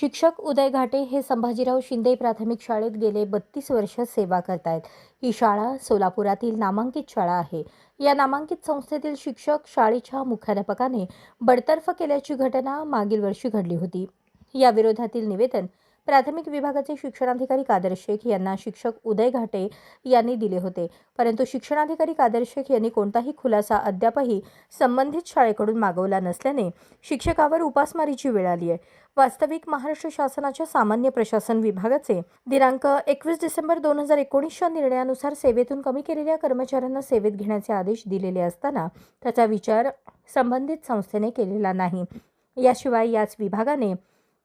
शिक्षक उदय घाटे हे संभाजीराव शिंदे प्राथमिक शाळेत गेले बत्तीस वर्ष सेवा करतायत. ही शाळा सोलापुरातील नामांकित शाळा आहे. या नामांकित संस्थेतील शिक्षक शाळेच्या मुख्याध्यापकाने बडतर्फ केल्याची घटना मागील वर्षी घडली होती. या विरोधातील निवेदन प्राथमिक विभागाचे शिक्षणाधिकारी कादर शेख यांना शिक्षक उदय घाटे यांनी दिले होते. परंतु शिक्षणाधिकारी कादर शेख यांनी कोणताही खुलासा अद्यापही संबंधित शाळेकडून मागवला नसल्याने शिक्षकावर उपासमारीची वेळ आली आहे. वास्तविक महाराष्ट्र शासनाच्या सामान्य प्रशासन विभागाचे दिनांक एकवीस डिसेंबर दोन हजार एकोणीसच्या निर्णयानुसार सेवेतून कमी केलेल्या कर्मचाऱ्यांना सेवेत घेण्याचे आदेश दिलेले असताना त्याचा विचार संबंधित संस्थेने केलेला नाही. याशिवाय याच विभागाने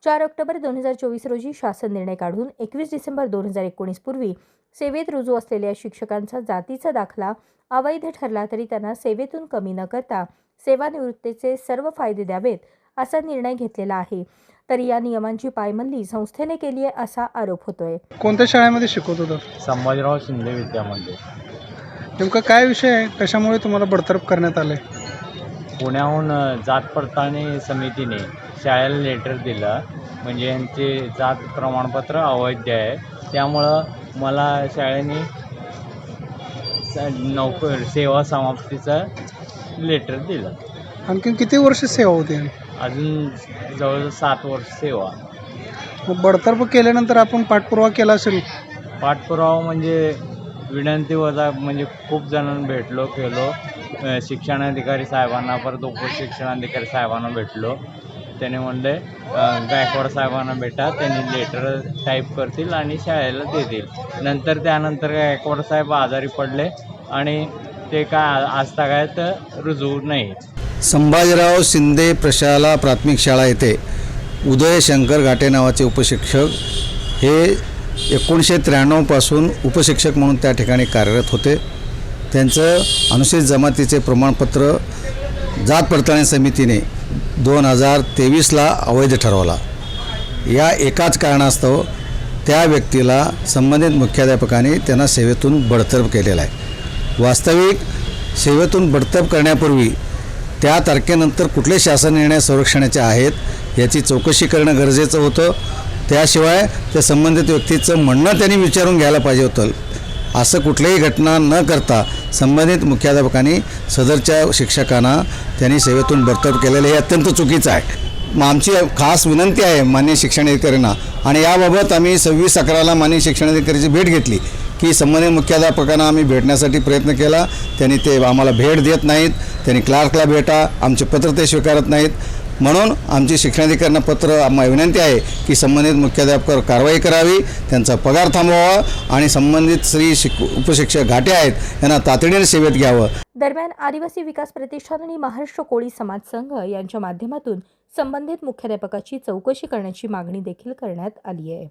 चार ऑक्टोबर दोन हजार चोवीस रोजी शासन निर्णय काढून एकवीस डिसेंबर दोन हजार एकोणीस पूर्वी सेवेत रुजू असलेल्या शिक्षकांचा जातीचा दाखला अवैध ठरला तरी त्यांना सेवेतून कमी न करता सेवानिवृत्तीचे सर्व फायदे द्यावेत असा निर्णय घेतलेला आहे. तरी या नियमांची पायमल्ली संस्थेने केली आहे असा आरोप होतोय. कोणत्या शाळेमध्ये शिकवत होता? संभाजीराव शिंदे विद्यामंदिर. नेमका काय विषय आहे? कशामुळे तुम्हाला बडतर्फ करण्यात आले पुण्याहून जात पडताळणी समितीने शाळेला लेटर दिलं. म्हणजे यांचे जात प्रमाणपत्र अवैध आहे. त्यामुळं मला शाळेने नोकर सेवा समाप्तीचं लेटर दिलं. आणखीन किती वर्ष सेवा होती? अजून जवळजवळ सात वर्ष सेवा. मग बडतर्फ केल्यानंतर आपण पाठपुरावा केला असेल? पाठपुरावा म्हणजे विनंती वजा म्हणजे खूप जणांना भेटलो केलो. शिक्षणाधिकारी साहेबांना परत उपशिक्षणाधिकारी साहेबांना भेटलो. त्याने म्हणले गायकवाड साहेबांना भेटा त्यांनी लेटर टाईप करतील आणि शाळेला देतील. नंतर त्यानंतर गायकवाड साहेब आजारी पडले आणि ते काय आजतागायत रुजू नाही. संभाजीराव शिंदे प्रशाला प्राथमिक शाळा येथे उदय शंकर घाटे नावाचे उपशिक्षक हे एकोणीसशे त्र्याण्णवपासून उपशिक्षक म्हणून त्या ठिकाणी कार्यरत होते. त्यांचं अनुसूचित जमातीचे प्रमाणपत्र जात पडताळणी समितीने दोन हजार तेवीसला अवैध ठरवला. या एकाच कारणास्तव त्या व्यक्तीला संबंधित मुख्याध्यापकाने त्यांना सेवेतून बडतर्फ केलेला आहे. वास्तविक सेवेतून बडतर्फ करण्यापूर्वी त्या तारखेनंतर कुठले शासन निर्णय संरक्षणाचे आहेत याची चौकशी करणं गरजेचं होतं. त्याशिवाय त्या संबंधित व्यक्तीचं म्हणणं त्यांनी विचारून घ्यायला पाहिजे होतं. असं कुठलीही घटना न करता संबंधित मुख्याध्यापकांनी सदरच्या शिक्षकांना त्यांनी सेवेतून बडतर्फ केलेलं हे अत्यंत चुकीचं आहे. मग आमची खास विनंती आहे मान्य शिक्षणाधिकाऱ्यांना आणि याबाबत आम्ही सव्वीस अकराला मान्य शिक्षणाधिकाऱ्याची भेट घेतली की संबंधित मुख्याध्यापकांना आम्ही भेटण्यासाठी प्रयत्न केला. त्यांनी ते आम्हाला भेट देत नाहीत. त्यांनी क्लार्कला भेटा. आमचे पत्र ते स्वीकारत नाहीत. म्हणून आमची शिक्षणाधिकाऱ्यांना पत्र आम्हाला विनंती आहे की संबंधित मुख्याध्यापकावर कारवाई करावी त्यांचा पगार थांबवावा आणि संबंधित श्री शिक उपशिक्षक घाटे आहेत यांना तातडीने सेवेत घ्यावं. दरम्यान आदिवासी विकास प्रतिष्ठान आणि महाराष्ट्र कोळी समाज संघ यांच्या माध्यमातून संबंधित मुख्याध्यापकाची चौकशी करण्याची मागणी देखील करण्यात आली आहे.